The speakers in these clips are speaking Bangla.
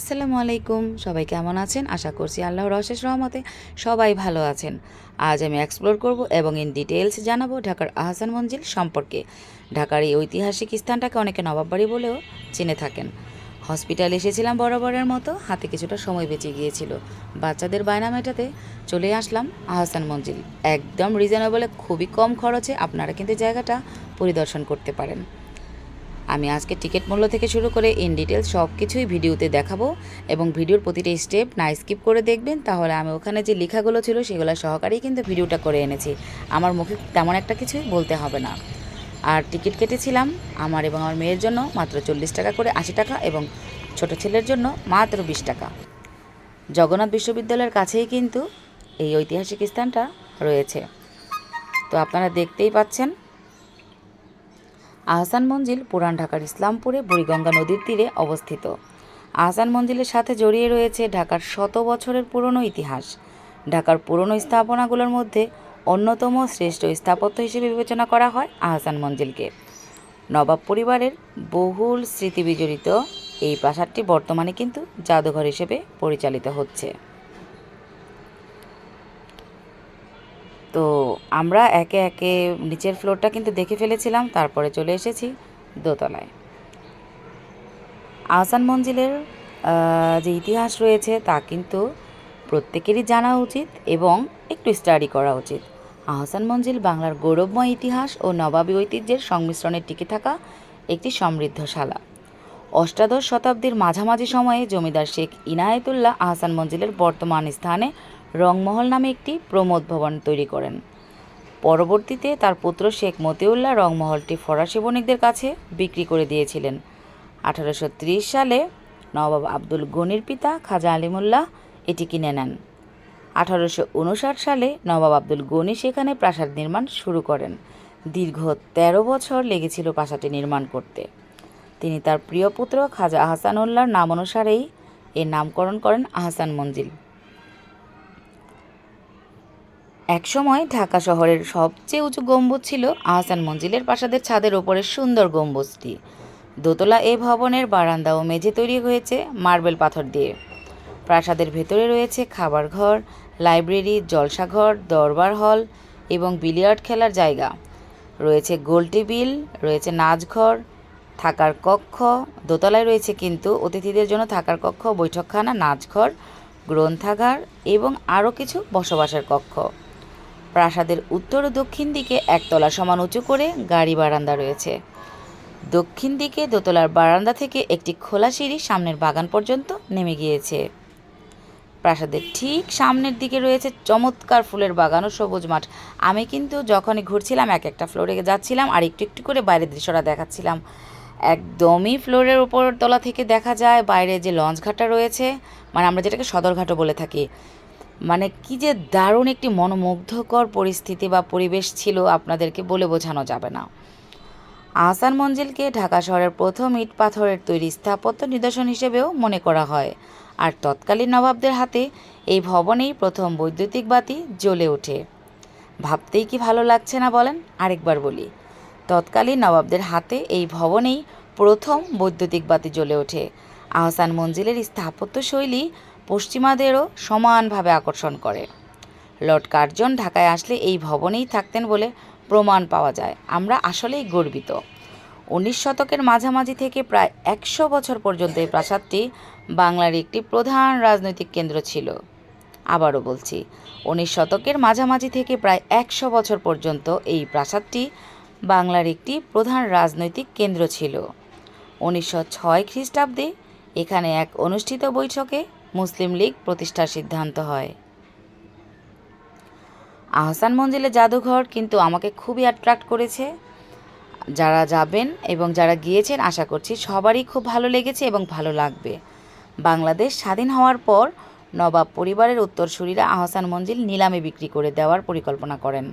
আসসালামু আলাইকুম। সবাই কেমন আছেন? আশা করছি আল্লাহর অশেষ রহমতে সবাই ভালো আছেন। আজ আমি এক্সপ্লোর করব এবং ইন ডিটেলস জানাব ঢাকার আহসান মঞ্জিল সম্পর্কে। ঢাকার এই ঐতিহাসিক স্থানটাকে অনেকে নবাববাড়ি বলেও চিনে থাকেন। হসপিটালে এসেছিলাম বরাবরের মতো, হাতে কিছুটা সময় বেঁচে গিয়েছিল। বাচ্চাদের বায়না মেটাতে চলে আসলাম আহসান মঞ্জিল। একদম রিজনেবলে খুবই কম খরচে আপনারা কিন্তু জায়গাটা পরিদর্শন করতে পারেন। আমি আজকে টিকিট মূল্য থেকে শুরু করে ইন ডিটেলস সব কিছুই ভিডিওতে দেখাবো এবং ভিডিওর প্রতিটা স্টেপ না স্কিপ করে দেখবেন, তাহলে আমি ওখানে যে লেখাগুলো ছিল সেগুলো সহকারেই কিন্তু ভিডিওটা করে এনেছি। আমার মুখে তেমন একটা কিছুই বলতে হবে না। আর টিকিট কেটেছিলাম আমার এবং আমার মেয়ের জন্য মাত্র চল্লিশ টাকা করে আশি টাকা এবং ছোট ছেলের জন্য মাত্র বিশ টাকা। জগন্নাথ বিশ্ববিদ্যালয়ের কাছেই কিন্তু এই ঐতিহাসিক স্থানটা রয়েছে। তো আপনারা দেখতেই পাচ্ছেন আহসান মঞ্জিল পুরান ঢাকার ইসলামপুরে বুড়িগঙ্গা নদীর তীরে অবস্থিত। আহসান মঞ্জিলের সাথে জড়িয়ে রয়েছে ঢাকার শত বছরের পুরনো ইতিহাস। ঢাকার পুরনো স্থাপনাগুলোর মধ্যে অন্যতম শ্রেষ্ঠ স্থাপত্য হিসেবে বিবেচনা করা হয় আহসান মঞ্জিলকে। নবাব পরিবারের বহুল স্মৃতিবিজড়িত এই প্রাসাদটি বর্তমানে কিন্তু জাদুঘর হিসেবে পরিচালিত হচ্ছে। তো আমরা একে একে নিচের ফ্লোরটা কিন্তু দেখে ফেলেছিলাম, তারপরে চলে এসেছি দোতলায়। আহসান মঞ্জিলের যে ইতিহাস রয়েছে তা কিন্তু প্রত্যেকেরই জানা উচিত এবং একটু স্টাডি করা উচিত। আহসান মঞ্জিল বাংলার গৌরবময় ইতিহাস ও নবাবী ঐতিহ্যের সংমিশ্রণে টিকে থাকা একটি সমৃদ্ধশালা। অষ্টাদশ শতাব্দীর মাঝামাঝি সময়ে জমিদার শেখ ইনায়েতুল্লাহ আহসান মঞ্জিলের বর্তমান স্থানে রংমহল নামে একটি প্রমোদ ভবন তৈরি করেন। পরবর্তীতে তার পুত্র শেখ মতিউল্লাহ রংমহলটি ফরাসি বণিকদের কাছে বিক্রি করে দিয়েছিলেন। আঠারোশো ত্রিশ সালে নবাব আব্দুল গনির পিতা খাজা আলিমুল্লাহ এটি কিনে নেন। আঠারোশো উনষাট সালে নবাব আব্দুল গনি সেখানে প্রাসাদ নির্মাণ শুরু করেন। দীর্ঘ ১৩ বছর লেগেছিল প্রাসাদটি নির্মাণ করতে। তিনি তার প্রিয় পুত্র খাজা আহসানুল্লাহর নাম অনুসারেই এর নামকরণ করেন আহসান মঞ্জিল। একসময় ঢাকা শহরের সবচেয়ে উঁচু গম্বুজ ছিল আহসান মঞ্জিলের প্রাসাদের ছাদের ওপরের সুন্দর গম্বুজটি। দোতলা এ ভবনের বারান্দা ও মেঝে তৈরি হয়েছে মার্বেল পাথর দিয়ে। প্রাসাদের ভেতরে রয়েছে খাবার ঘর, লাইব্রেরি, জলসাঘর, দরবার হল এবং বিলিয়ার্ড খেলার জায়গা। রয়েছে গোল টেবিল, রয়েছে নাচঘর থাকার কক্ষ, দোতলায় রয়েছে কিন্তু অতিথিদের জন্য থাকার কক্ষ, বৈঠকখানা নাচঘর গ্রন্থাগার এবং আরও কিছু বসবাসের কক্ষ। প্রাসাদের উত্তর ও দক্ষিণ দিকে একতলা সমান উঁচু করে গাড়ি বারান্দা রয়েছে। দক্ষিণ দিকে দোতলার বারান্দা থেকে একটি খোলা সিঁড়ি সামনের বাগান পর্যন্ত নেমে গিয়েছে। প্রাসাদের ঠিক সামনের দিকে রয়েছে চমৎকার ফুলের বাগান ও সবুজ মাঠ। আমি কিন্তু যখনই ঘুরছিলাম, এক একটা ফ্লোরে যাচ্ছিলাম আর একটু একটু করে বাইরের দৃশ্যটা দেখাচ্ছিলাম। একদমই ফ্লোরের উপর তলা থেকে দেখা যায়, বাইরে যে লঞ্চ ঘাটটা রয়েছে মানে আমরা যেটাকে সদরঘাটও বলে থাকি মানে কি যে দারুণ একটি মনোমুগ্ধকর পরিস্থিতি বা পরিবেশ ছিল আপনাদেরকে বলে বোঝানো যাবে না। আহসান মঞ্জিলকে ঢাকা শহরের প্রথম ইট পাথরের তৈরি স্থাপত্য নিদর্শন হিসেবেও মনে করা হয়। আর তৎকালীন নবাবদের হাতে এই ভবনেই প্রথম বৈদ্যুতিক বাতি জ্বলে ওঠে। ভাবতেই কি ভালো লাগছে না বলেন? আরেকবার বলি, তৎকালীন নবাবদের হাতে এই ভবনেই প্রথম বৈদ্যুতিক বাতি জ্বলে ওঠে। আহসান মঞ্জিলের স্থাপত্য শৈলী পশ্চিমাদেরও সমানভাবে আকর্ষণ করে। লর্ড কার্জন ঢাকায় আসলে এই ভবনেই থাকতেন বলে প্রমাণ পাওয়া যায়। আমরা আসলেই গর্বিত। উনিশ শতকের মাঝামাঝি থেকে প্রায় একশো বছর পর্যন্ত এই প্রাসাদটি বাংলার একটি প্রধান রাজনৈতিক কেন্দ্র ছিল। আবারও বলছি, উনিশ শতকের মাঝামাঝি থেকে প্রায় একশো বছর পর্যন্ত এই প্রাসাদটি বাংলার একটি প্রধান রাজনৈতিক কেন্দ্র ছিল। উনিশশো ছয় খ্রিস্টাব্দে এখানে এক অনুষ্ঠিত বৈঠকে মুসলিম লীগ প্রতিষ্ঠার সিদ্ধান্ত হয়। আহসান মঞ্জিলের জাদুঘর কিন্তু আমাকে খুবই অ্যাট্রাক্ট করেছে। যারা যাবেন এবং যারা গিয়েছেন, আশা করছি সবারই খুব ভালো লেগেছে এবং ভালো লাগবে। বাংলাদেশ স্বাধীন হওয়ার পর নবাব পরিবারের উত্তরসূরিরা আহসান মঞ্জিল নিলামে বিক্রি করে দেওয়ার পরিকল্পনা করেন।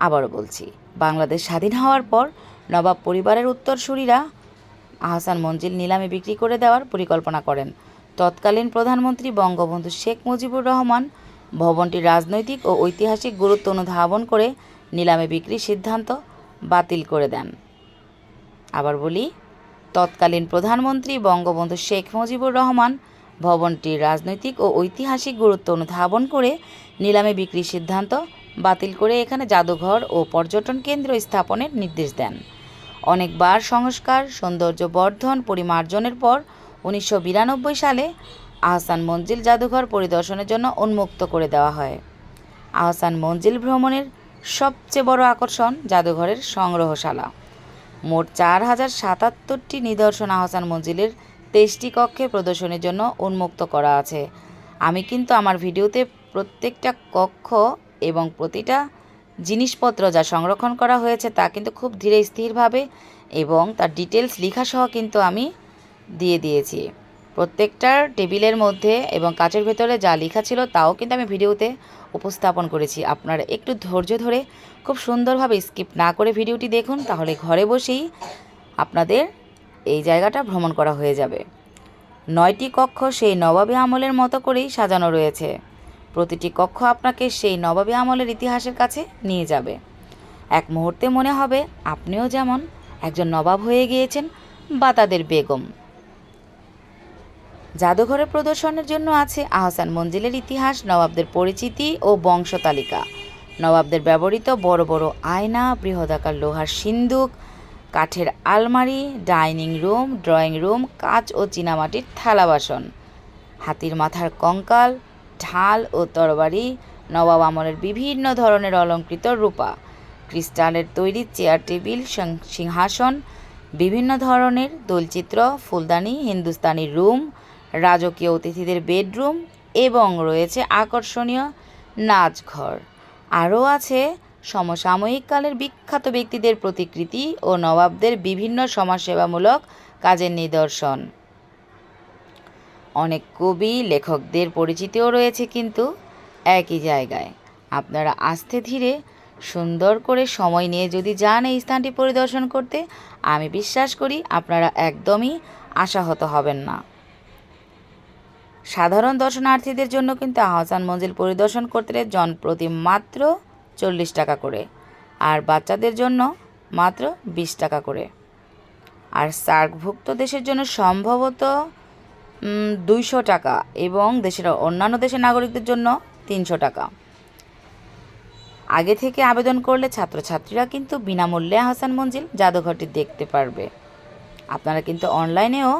আবারও বলছি, বাংলাদেশ স্বাধীন হওয়ার পর নবাব পরিবারের উত্তরসূরিরা আহসান মঞ্জিল নিলামে বিক্রি করে দেওয়ার পরিকল্পনা করেন। তৎকালীন প্রধানমন্ত্রী বঙ্গবন্ধু শেখ মুজিবুর রহমান ভবনটির রাজনৈতিক ও ঐতিহাসিক গুরুত্ব অনুধাবন করে নিলামে বিক্রির সিদ্ধান্ত বাতিল করে দেন। আবার বলি, তৎকালীন প্রধানমন্ত্রী বঙ্গবন্ধু শেখ মুজিবুর রহমান ভবনটির রাজনৈতিক ও ঐতিহাসিক গুরুত্ব অনুধাবন করে নিলামে বিক্রির সিদ্ধান্ত বাতিল করে এখানে জাদুঘর ও পর্যটন কেন্দ্র স্থাপনের নির্দেশ দেন। অনেকবার সংস্কার সৌন্দর্য বর্ধন পরিমার্জনের পর উনিশশো বিরানব্বই সালে আহসান মঞ্জিল জাদুঘর পরিদর্শনের জন্য উন্মুক্ত করে দেওয়া হয়। আহসান মঞ্জিল ভ্রমণের সবচেয়ে বড় আকর্ষণ জাদুঘরের সংগ্রহশালা। মোট চার হাজার সাতাত্তরটি নিদর্শন আহসান মঞ্জিলের তেইশটি কক্ষে প্রদর্শনের জন্য উন্মুক্ত করা আছে। আমি কিন্তু আমার ভিডিওতে প্রত্যেকটা কক্ষ এবং প্রতিটা জিনিসপত্র যা সংরক্ষণ করা হয়েছে তা কিন্তু খুব ধীরে স্থিরভাবে এবং তার ডিটেলস লেখাসহ কিন্তু আমি দিয়ে দিয়েছি। প্রত্যেকটার টেবিলের মধ্যে এবং কাচের ভেতরে যা লেখা ছিল তাও কিন্তু আমি ভিডিওতে উপস্থাপন করেছি। আপনারা একটু ধৈর্য ধরে খুব সুন্দরভাবে স্কিপ না করে ভিডিওটি দেখুন, তাহলে ঘরে বসেই আপনাদের এই জায়গাটা ভ্রমণ করা হয়ে যাবে। নয়টি কক্ষ সেই নবাবী আমলের মতো করেই সাজানো রয়েছে। প্রতিটি কক্ষ আপনাকে সেই নবাবী আমলের ইতিহাসের কাছে নিয়ে যাবে। এক মুহূর্তে মনে হবে আপনিও যেমন একজন নবাব হয়ে গিয়েছেন বা তাদের বেগম। জাদুঘরে প্রদর্শনের জন্য আছে আহসান মঞ্জিলের ইতিহাস, নবাবদের পরিচিতি ও বংশ তালিকা। নবাবদের ব্যবহৃত বড় বড় আয়না, বৃহদাকার লোহার সিন্দুক, কাঠের আলমারি, ডাইনিং রুম, ড্রয়িং রুম, কাঁচ ও চীনামাটির থালা বাসন। হাতির মাথার কঙ্কাল, ঢাল ও তরবারি, নবাব আমলের বিভিন্ন ধরনের অলঙ্কৃত রূপা, ক্রিস্টালের তৈরি চেয়ার টেবিল সিংহাসন, বিভিন্ন ধরনের দোলচিত্র, ফুলদানি, হিন্দুস্তানি রুম রাজকীয় অতিথিদের বেডরুম এবং রয়েছে আকর্ষণীয় নাচঘর। আরও আছে সমসাময়িক কালের বিখ্যাত ব্যক্তিদের প্রতিকৃতি ও নবাবদের বিভিন্ন সমাজসেবামূলক কাজের নিদর্শন। অনেক কবি, লেখকদের পরিচিতিও রয়েছে কিন্তু একই জায়গায়। আপনারা আস্তে ধীরে সুন্দর করে সময় নিয়ে যদি যান এই স্থানটি পরিদর্শন করতে, আমি বিশ্বাস করি আপনারা একদমই আশাহত হবেন না। সাধারণ দর্শনার্থীদের জন্য কিন্তু আহসান মঞ্জিল পরিদর্শন করতে জনপ্রতি মাত্র চল্লিশ টাকা করে, আর বাচ্চাদের জন্য মাত্র বিশ টাকা করে। আর সার্কভুক্ত দেশের জন্য সম্ভবত দুইশো টাকা এবং দেশের অন্যান্য দেশের নাগরিকদের জন্য তিনশো টাকা। আগে থেকে আবেদন করলে ছাত্রছাত্রীরা কিন্তু বিনামূল্যে আহসান মঞ্জিল জাদুঘরটি দেখতে পারবে। আপনারা কিন্তু অনলাইনেও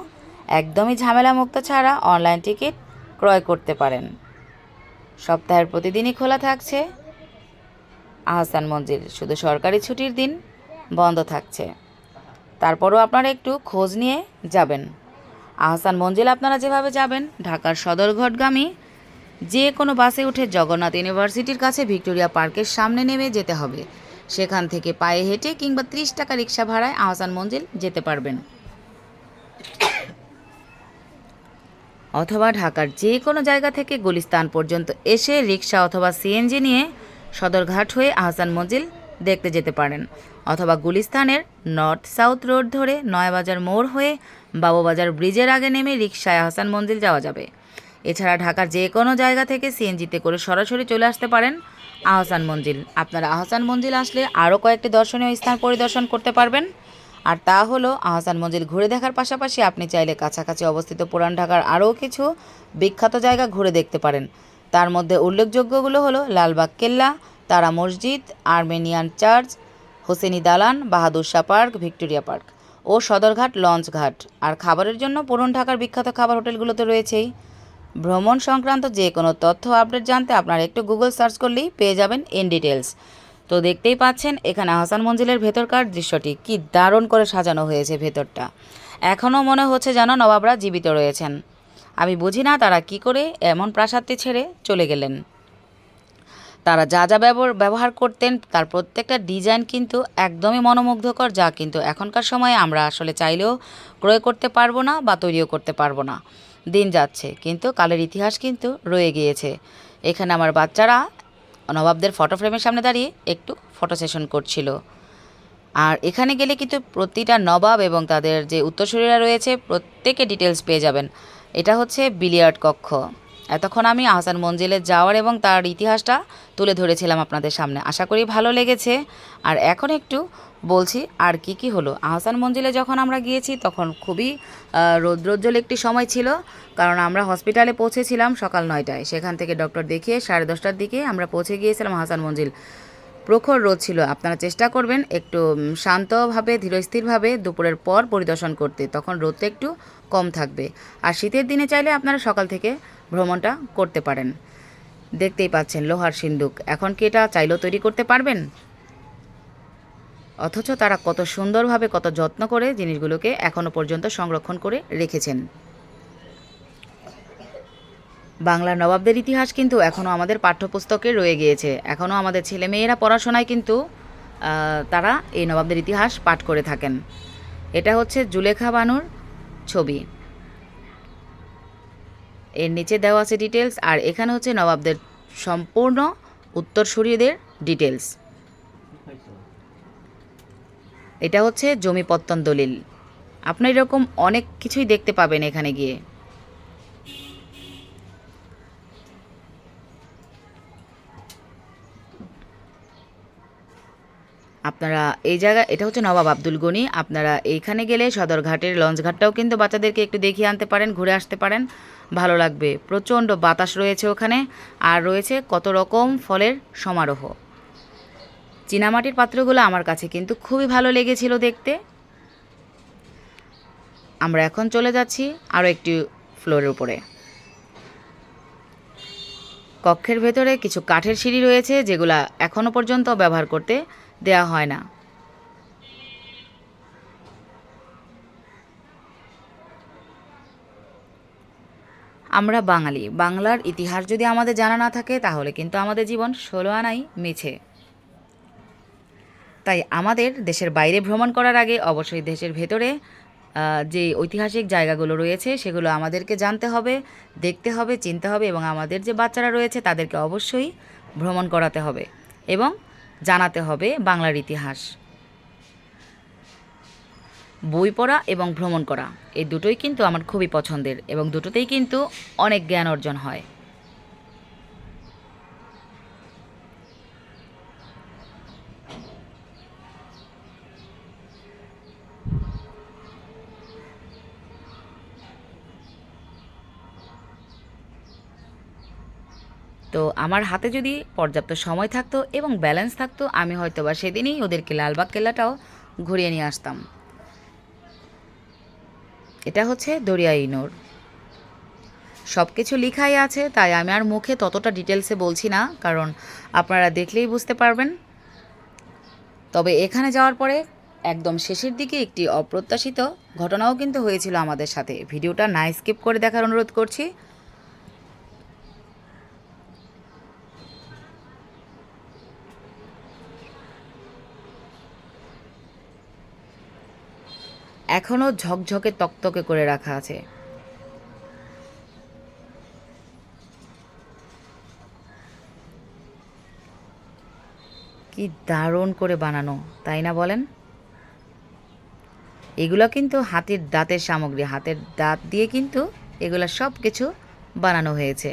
একদমই ঝামেলা মুক্ত ছাড়া অনলাইন টিকিট ক্রয় করতে পারেন। সপ্তাহের প্রতিদিনই খোলা থাকছে। আহসান মঞ্জিল, শুধু সরকারি ছুটির দিন বন্ধ থাকছে। তারপরও আপনারা একটু খোঁজ নিয়ে যাবেন। আহসান মঞ্জিল, আপনারা যেভাবে যাবেন, ঢাকার সদরঘটগামী যে কোনো বাসে উঠে জগন্নাথ ইউনিভার্সিটির কাছে ভিক্টোরিয়া পার্কের সামনে নেমে যেতে হবে। সেখান থেকে পায়ে হেঁটে কিংবা ত্রিশ টাকা রিক্সা ভাড়ায় আহসান মঞ্জিল যেতে পারবেন। অথবা ঢাকার যে কোনো জায়গা থেকে গুলিস্তান পর্যন্ত এসে রিক্সা অথবা সিএনজি নিয়ে সদরঘাট হয়ে আহসান মঞ্জিল দেখতে যেতে পারেন। অথবা গুলিস্তানের নর্থ সাউথ রোড ধরে নয়াবাজার মোড় হয়ে বাবুবাজার ব্রিজের আগে নেমে রিক্সায় আহসান মঞ্জিল যাওয়া যাবে। এছাড়া ঢাকার যে কোনো জায়গা থেকে সিএনজিতে করে সরাসরি চলে আসতে পারেন আহসান মঞ্জিল। আপনারা আহসান মঞ্জিল আসলে আরও কয়েকটি দর্শনীয় স্থান পরিদর্শন করতে পারবেন। আর তা হলো, আহসান মঞ্জিল ঘুরে দেখার পাশাপাশি আপনি চাইলে কাছাকাছি অবস্থিত পুরান ঢাকার আরও কিছু বিখ্যাত জায়গা ঘুরে দেখতে পারেন। তার মধ্যে উল্লেখযোগ্যগুলো হলো লালবাগ কেল্লা, তারা মসজিদ, Armenian church, Hussaini Dalan, Bahadur Shah park, Victoria park ও সদরঘাট লঞ্চ ঘাট। আর খাবারের জন্য পুরন ঢাকার বিখ্যাত খাবার হোটেলগুলো তো রয়েছেই। ভ্রমণ সংক্রান্ত যে কোনো তথ্য আপডেট জানতে আপনারা একটু গুগল সার্চ করলেই পেয়ে যাবেন ইন ডিটেলস তো দেখতেই পাচ্ছেন, এখানে আহসান মঞ্জিলের ভেতরকার দৃশ্যটি। কি দারুণ করে সাজানো হয়েছে ভেতরটা। এখনও মনে হচ্ছে যেন নবাবরা জীবিত রয়েছেন। আমি বুঝি না তারা কি করে এমন প্রাসাদটি ছেড়ে চলে গেলেন। তারা যা যা ব্যবহার করতেন, তার প্রত্যেকটা ডিজাইন কিন্তু একদমই মনোমুগ্ধকর, যা কিন্তু এখনকার সময়ে আমরা আসলে চাইলেও ক্রয় করতে পারব না বা তৈরিও করতে পারব না। দিন যাচ্ছে, কিন্তু কালের ইতিহাস কিন্তু রয়ে গিয়েছে। এখানে আমার বাচ্চারা নবাবদের ফটো ফ্রেমের সামনে দাঁড়িয়ে একটু ফটো সেশন করছিল। আর এখানে গেলে কিন্তু প্রতিটা নবাব এবং তাদের যে উত্তরসূরিরা রয়েছে, প্রত্যেকে ডিটেলস পেয়ে যাবেন। এটা হচ্ছে বিলিয়ার্ড কক্ষ। এতক্ষণ আমি আহসান মঞ্জিলে যাওয়ার এবং তার ইতিহাসটা তুলে ধরেছিলাম আপনাদের সামনে। আশা করি ভালো লেগেছে। আর এখন একটু বলছি, আর কি কি হলো? আহসান মঞ্জিলে যখন আমরা গিয়েছি, তখন খুবই রৌদ্রোজ্জ্বল একটি সময় ছিল। কারণ আমরা হসপিটালে পৌঁছেছিলাম সকাল নয়টায়। সেখান থেকে ডক্টর দেখিয়ে সাড়ে দশটার দিকে আমরা পৌঁছে গিয়েছিলাম আহসান মঞ্জিল। প্রখর রোদ ছিল। আপনারা চেষ্টা করবেন একটু শান্তভাবে, ধীরস্থিরভাবে দুপুরের পর পরিদর্শন করতে। তখন রোদটা একটু কম থাকবে। আর শীতের দিনে চাইলে আপনারা সকাল থেকে ভ্রমণটা করতে পারেন। দেখতেই পাচ্ছেন লোহার সিন্দুক। এখন কি এটা চাইলেও তৈরি করতে পারবেন? অথচ তারা কত সুন্দরভাবে, কত যত্ন করে জিনিসগুলোকে এখনও পর্যন্ত সংরক্ষণ করে রেখেছেন। বাংলার নবাবদের ইতিহাস কিন্তু এখনও আমাদের পাঠ্যপুস্তকে রয়ে গিয়েছে। এখনও আমাদের ছেলেমেয়েরা পড়াশোনায় কিন্তু তারা এই নবাবদের ইতিহাস পাঠ করে থাকেন। এটা হচ্ছে জুলেখা বানুর ছবি। এর নিচে দেওয়া আছে ডিটেলস আর এখানে হচ্ছে নবাবদের সম্পূর্ণ উত্তরসূরিদের ডিটেলস এটা হচ্ছে জমিপত্তন দলিল। আপনি এরকম অনেক কিছুই দেখতে পাবেন এখানে গিয়ে। আপনারা এই জায়গা, এটা হচ্ছে নবাব আব্দুল গনি। আপনারা এইখানে গেলে সদরঘাটের লঞ্চঘাটটাও কিন্তু বাচ্চাদেরকে একটু দেখিয়ে আনতে পারেন, ঘুরে আসতে পারেন। ভালো লাগবে। প্রচণ্ড বাতাস রয়েছে ওখানে। আর রয়েছে কত রকম ফলের সমারোহ। চীনামাটির পাত্রগুলো আমার কাছে কিন্তু খুবই ভালো লেগেছিল দেখতে। আমরা এখন চলে যাচ্ছি আরও একটি ফ্লোরের উপরে। কক্ষের ভেতরে কিছু কাঠের সিঁড়ি রয়েছে যেগুলা এখনও পর্যন্ত ব্যবহার করতে দেয়া হয় না। আমরা বাঙালি। বাংলার ইতিহাস যদি আমাদের জানা না থাকে, তাহলে কিন্তু আমাদের জীবন ষোলো আনাই মিছে। তাই আমাদের দেশের বাইরে ভ্রমণ করার আগে অবশ্যই দেশের ভেতরে যে ঐতিহাসিক জায়গাগুলো রয়েছে, সেগুলো আমাদেরকে জানতে হবে, দেখতে হবে, চিনতে হবে এবং আমাদের যে বাচ্চারা রয়েছে, তাদেরকে অবশ্যই ভ্রমণ করাতে হবে। এবং জানাতে হবে বাংলার ইতিহাস। বই পড়া এবং ভ্রমণ করা, এই দুটোই কিন্তু আমার খুবই পছন্দের এবং দুটোতেই কিন্তু অনেক জ্ঞান অর্জন হয়। তো আমার হাতে যদি পর্যাপ্ত সময় থাকতো এবং ব্যালেন্স থাকতো, আমি হয়তো বা সেদিনই ওদেরকে লালবাগ কেল্লাটাও ঘুরিয়ে নিয়ে আসতাম। এটা হচ্ছে দরিয়া ইনোর। সব কিছু লিখাই আছে, তাই আমি আর মুখে ততটা ডিটেলসে বলছি না, কারণ আপনারা দেখলেই বুঝতে পারবেন। তবে এখানে যাওয়ার পরে একদম শেষের দিকে একটি অপ্রত্যাশিত ঘটনাও কিন্তু হয়েছিল আমাদের সাথে। ভিডিওটা না স্কিপ করে দেখার অনুরোধ করছি। এখনও ঝকঝকে তকতকে করে রাখা আছে। কি দারুণ করে বানানো, তাই না বলেন? এগুলো কিন্তু হাতের দাঁতের সামগ্রী, হাতের দাঁত দিয়ে কিন্তু এগুলো সব কিছু বানানো হয়েছে।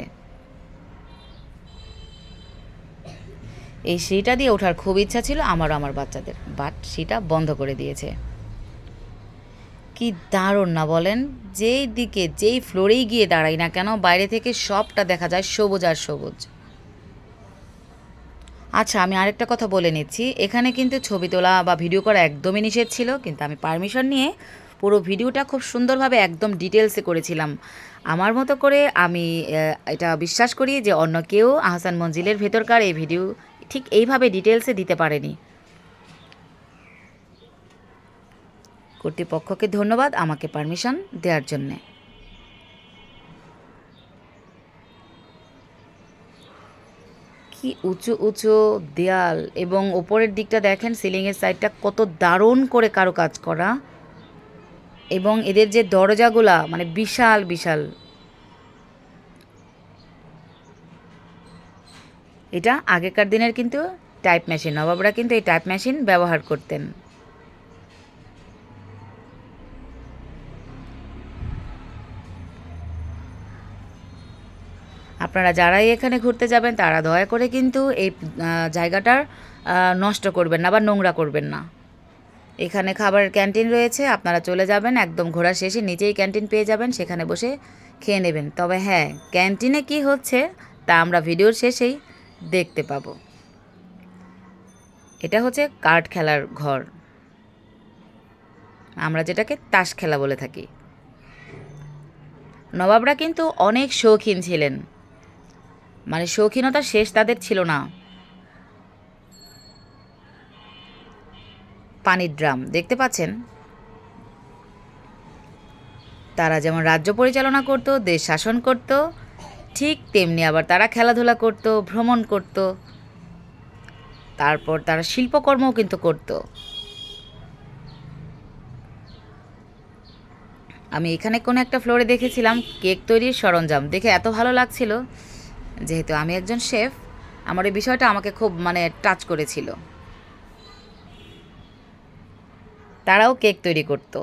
এই সিঁড়িটা দিয়ে ওঠার খুব ইচ্ছা ছিল আমারও, আমার বাচ্চাদের, বাট সেটা বন্ধ করে দিয়েছে। কি দারুণ না বলেন? যেই দিকে, যেই ফ্লোরেই গিয়ে দাঁড়াই না কেন, বাইরে থেকে সবটা দেখা যায় সবুজ আর সবুজ। আচ্ছা আমি আরেকটা কথা বলে নিচ্ছি। এখানে কিন্তু ছবি তোলা বা ভিডিও করা একদমই নিষেধ ছিল, কিন্তু আমি পারমিশন নিয়ে পুরো ভিডিওটা খুব সুন্দরভাবে একদম ডিটেলসে করেছিলাম। আমার মতো করে আমি এটা বিশ্বাস করি যে অন্য কেউ আহসান মঞ্জিলের ভেতরকার এই ভিডিও ঠিক এইভাবে ডিটেলসে দিতে পারেনি। কর্তৃপক্ষকে ধন্যবাদ আমাকে পারমিশন দেওয়ার জন্যে। কি উঁচু উঁচু দেয়াল এবং ওপরের দিকটা দেখেন, সিলিংয়ের সাইডটা কত দারুণ করে কারও কাজ করা। এবং এদের যে দরজাগুলা মানে বিশাল বিশাল। এটা আগেকার দিনের কিন্তু টাইপ মেশিন নবাবরা কিন্তু এই টাইপ মেশিন ব্যবহার করতেন। আপনারা যারাই এখানে ঘুরতে যাবেন, তারা দয়া করে কিন্তু এই জায়গাটার নষ্ট করবেন না বা নোংরা করবেন না। এখানে খাবারের ক্যান্টিন রয়েছে, আপনারা চলে যাবেন, একদম ঘোরা শেষে নিচেই ক্যান্টিন পেয়ে যাবেন, সেখানে বসে খেয়ে নেবেন। তবে হ্যাঁ ক্যান্টিনে কি হচ্ছে, তা আমরা ভিডিওর শেষেই দেখতে পাবো। এটা হচ্ছে কার্ড খেলার ঘর। আমরা যেটাকে তাস খেলা বলে থাকি। নবাবরা কিন্তু অনেক শৌখিন ছিলেন। মানে শৌখিনতার শেষ তাদের ছিল না। পানির ড্রাম, দেখতে পাচ্ছেন? তারা যেমন রাজ্য পরিচালনা করত, দেশ শাসন করত, ঠিক তেমনি আবার তারা খেলাধুলা করত, ভ্রমণ করত। তারপর তারা শিল্পকর্মও কিন্তু করত। আমি এখানে কোনো একটা ফ্লোরে দেখেছিলাম, কেক তৈরির সরঞ্জাম। দেখে এত ভালো লাগছিল। যেহেতু আমি একজন শেফ, আমার এই বিষয়টা আমাকে খুব মানে টাচ করেছিল। তারাও কেক তৈরি করত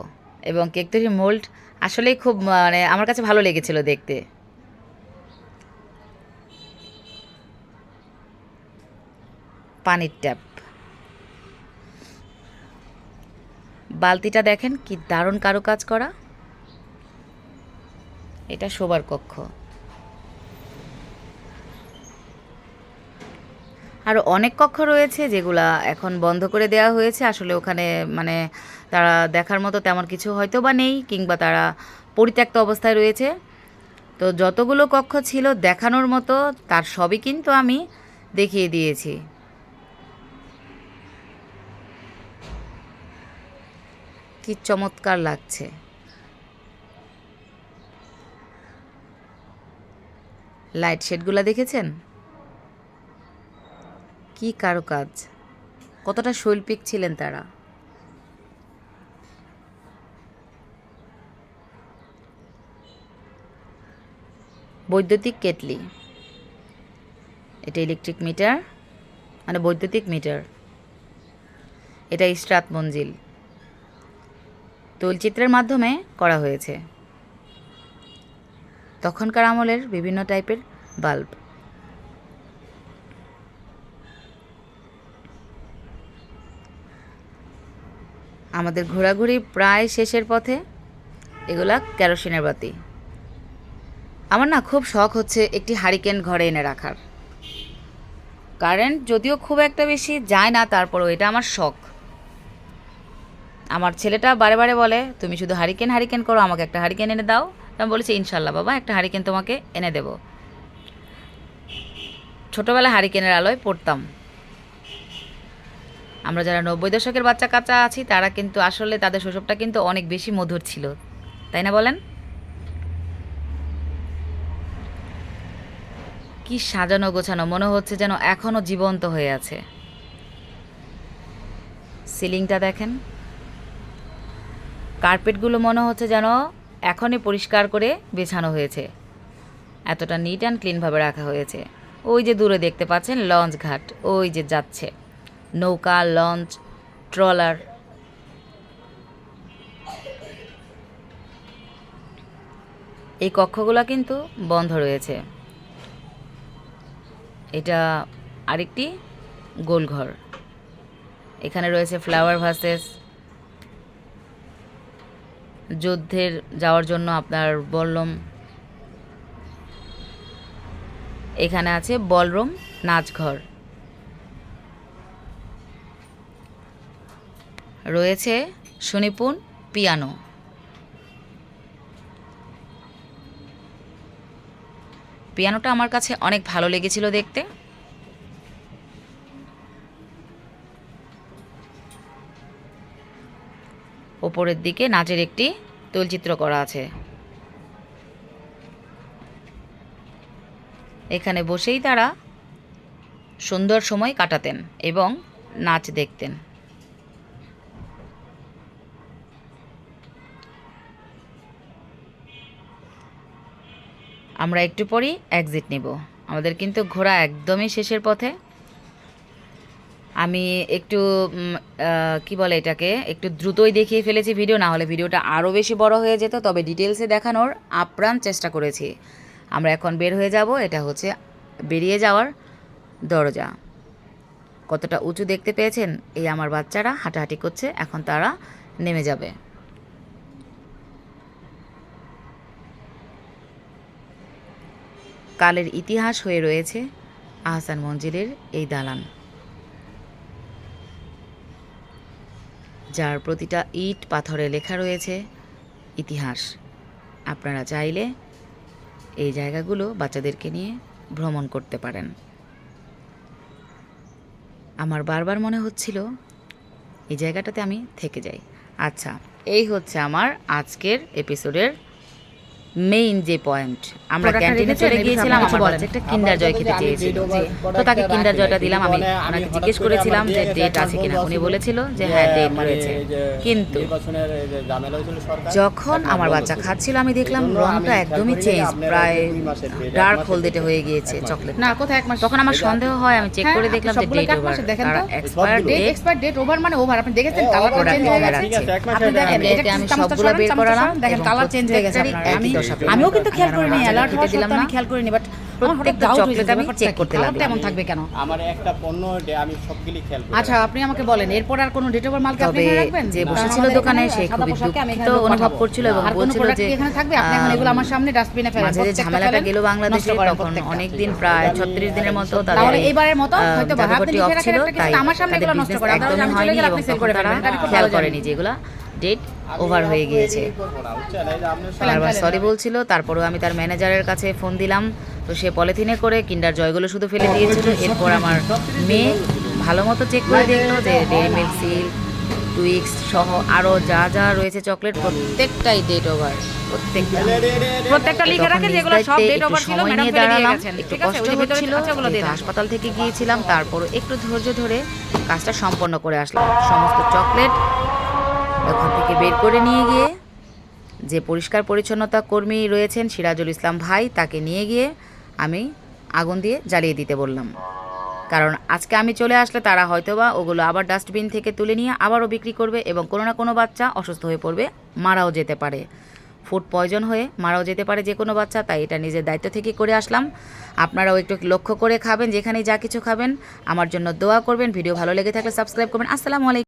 এবং কেক তৈরির মোল্ড আসলেই খুব মানে আমার কাছে ভালো লেগেছিল দেখতে। পানির ট্যাপ। বালতিটা দেখেন কি দারুণ কারুকাজ করা। এটা শোবার কক্ষ। আরও অনেক কক্ষ রয়েছে যেগুলা এখন বন্ধ করে দেওয়া হয়েছে। আসলে ওখানে মানে তারা দেখার মতো তেমন কিছু হয়তো বা নেই, কিংবা তারা পরিত্যক্ত অবস্থায় রয়েছে। তো যতগুলো কক্ষ ছিল দেখানোর মতো, তার সবই কিন্তু আমি দেখিয়ে দিয়েছি। কি চমৎকার লাগছে। লাইট শেডগুলো দেখেছেন? কি কারুকাজ? কতটা শৈল্পিক ছিলেন তারা? বৈদ্যুতিক কেটলি। এটা ইলেকট্রিক মিটার মানে বৈদ্যুতিক মিটার এটা ইস্রাত মঞ্জিল। তৈলচিত্রের মাধ্যমে করা হয়েছে। তখনকার আমলের বিভিন্ন টাইপের বাল্ব আমাদের ঘোরাঘুরি প্রায় শেষের পথে। এগুলা কেরোসিনের বাতি। আমার না খুব শখ হচ্ছে একটি হারিকেন ঘরে এনে রাখার। কারেন্ট যদিও খুব একটা বেশি যায় না, তারপরেও এটা আমার শখ। আমার ছেলেটা বারে বারে বলে, তুমি শুধু হারিকেন হারিকেন করো, আমাকে একটা হারিকেন এনে দাও। আমি বলেছি, ইনশাল্লাহ বাবা, একটা হারিকেন তোমাকে এনে দেব। ছোটোবেলা হারিকেনের আলোয় পড়তাম। আমরা যারা নব্বই দশকের বাচ্চা কাচ্চা আছি, তারা কিন্তু আসলে তাদের শৈশবটা কিন্তু অনেক বেশি মধুর ছিল। তাই না বলেন? কি সাজানো গোছানো, মনে হচ্ছে যেন এখনও জীবন্ত হয়ে আছে। সিলিংটা দেখেন। কার্পেটগুলো মনে হচ্ছে যেন এখনই পরিষ্কার করে বেছানো হয়েছে। এতটা নিট অ্যান্ড ক্লিনভাবে রাখা হয়েছে। ওই যে দূরে দেখতে পাচ্ছেন, লঞ্চ ঘাট, ওই যে যাচ্ছে। নৌকা, লঞ্চ, ট্রলার। এই কক্ষগুলো কিন্তু বন্ধ রয়েছে। এটা আরেকটি গোলঘর। এখানে রয়েছে ফ্লাওয়ার ভাসেস যুদ্ধের যাওয়ার জন্য আপনার বললম। এখানে আছে বলরুম নাচঘর। রয়েছে সুনিপুণ পিয়ানো। পিয়ানোটা আমার কাছে অনেক ভালো লেগেছিল দেখতে। ওপরের দিকে নাচের একটি তৈলচিত্র করা আছে। এখানে বসেই তারা সুন্দর সময় কাটাতেন এবং নাচ দেখতেন। আমরা একটু পরই এক্সিট নেব। আমাদের কিন্তু ঘোরা একদমই শেষের পথে। আমি একটু কি বলে এটাকে, একটু দ্রুতই দেখিয়ে ফেলেছি ভিডিও না হলে ভিডিওটা আরও বেশি বড় হয়ে যেত, তবে ডিটেলসে দেখানোর আপ্রাণ চেষ্টা করেছি। আমরা এখন বের হয়ে যাব, এটা হচ্ছে বেরিয়ে যাওয়ার দরজা। কতটা উঁচু দেখতে পেয়েছেন এই আমার বাচ্চারা, হাঁটাহাঁটি করছে, এখন তারা নেমে যাবে। কালের ইতিহাস হয়ে রয়েছে আহসান মঞ্জিলের এই দালান। যার প্রতিটা ইট পাথরে লেখা রয়েছে ইতিহাস। আপনারা চাইলে এই জায়গাগুলো বাচ্চাদেরকে নিয়ে ভ্রমণ করতে পারেন। আমার বারবার মনে হচ্ছিল এই জায়গাটাতে আমি থেকে যাই। আচ্ছা এই হচ্ছে আমার আজকের এপিসোডের মেইন যে পয়েন্ট আমরা ক্যান্টিনে চলে গিয়েছিলাম আমার বাচ্চা একটা কিন্ডার জয় খেতে চেয়েছিল। তো তাকে কিন্ডার জয়টা দিলাম আমি ওনাকে জিজ্ঞেস করেছিলাম যে ডেট আছে কিনা। উনি বলেছিল যে হ্যাঁ ডেট রয়েছে। কিন্তু যখন আমার বাচ্চা খাচ্ছিল আমি দেখলাম রংটা একদমই চেঞ্জ প্রায় ডার্ক হলদেটে হয়ে গিয়েছে চকলেট না কোথায় এক মাস? তখন আমার সন্দেহ হয় আমি চেক হ্যাঁ, করে দেখলাম যে ডেট ওভার দেখেন তো। Expire date expire date over মানে ওভার আপনি দেখেছেন কালার চেঞ্জ হয়ে গেছে। আপনি দেখেন এটা আমি সবগুলো বের করালাম দেখেন কালার চেঞ্জ হয়ে গেছে আপনার। আমি। আমিও কিন্তু খেয়াল করিনি অ্যালার্ট দিলাম আমি খেয়াল করিনি বাট প্রত্যেকটা chocolate আমি check করতে লাগলাম। তেমন থাকবে কেন? আমার একটা পণ্য আমি সবগুলি খেয়াল করি। আচ্ছা আপনি আমাকে বলেন এরপর আর কোনো ডেট ওভার মালকে আপনি রাখবেন? যে বসেছিল দোকানে সে খুবই দুঃখিত অনুভব করছিল এবং বলছিল যে এখানে থাকবে? আপনি এখন এগুলো আমার সামনে ডাস্টবিনে ফেলেন মাঝে যে ঝামেলাটা গেল বাংলাদেশে তখন অনেক দিন প্রায় ছত্রিশ দিনের মতো তাদের তাহলে এইবারের মতো হয়তো লিখে রাখেন আমার সামনে এগুলো নষ্ট করে একদমই চলে হয়নি গেলে এবং আপনি সেল করে ফেলবেন এটা আমি খুব খেয়াল। করেনি যেগুলা ডেট ওভার হয়ে গিয়েছে। বারবার সরি বলছিল তারপরেও আমি তার ম্যানেজারের কাছে ফোন দিলাম তো সে পলিথিনে করে কিন্ডার জয়গুলো শুধু ফেলে দিয়েছিল এরপর আমার মেয়ে ভালো মতো চেক করে দেখল যে ডেয়ারি মিল্ক সিল টুইক্স সহ আরও যা যা রয়েছে চকলেট প্রত্যেকটাই ডেট ওভার প্রত্যেকটা। প্রত্যেকটা লিখে রাখেন যেগুলো সব ডেট ওভার ছিল সময় ম্যাডাম নিয়ে ফেলে দিয়ে দাঁড়ালাম গেছেন। একটু ঠিক আছে কষ্ট ওই হচ্ছিল আছে ওগুলো দিয়ে যেহেতু দেন। হাসপাতাল থেকে গিয়েছিলাম তারপরও একটু ধৈর্য ধরে কাজটা সম্পন্ন করে আসলাম। সমস্ত চকলেট ওখান থেকে বের করে নিয়ে গিয়ে যে পরিষ্কার পরিচ্ছন্নতা কর্মী রয়েছেন সিরাজুল ইসলাম ভাই, তাকে নিয়ে গিয়ে আমি আগুন দিয়ে জ্বালিয়ে দিতে বললাম। কারণ আজকে আমি চলে আসলে তারা হয়তোবা ওগুলো আবার ডাস্টবিন থেকে তুলে নিয়ে আবারও বিক্রি করবে এবং কোনো না কোনো বাচ্চা অসুস্থ হয়ে পড়বে, মারাও যেতে পারে। ফুড পয়জন হয়ে মারাও যেতে পারে যে কোনো বাচ্চা, তাই এটা নিজের দায়িত্ব থেকে করে আসলাম। আপনারাও একটু লক্ষ্য করে খাবেন, যেখানেই যা কিছু খাবেন, আমার জন্য দোয়া করবেন, ভিডিও ভালো লেগে থাকলে সাবস্ক্রাইব করবেন। আসসালামু আলাইকুম।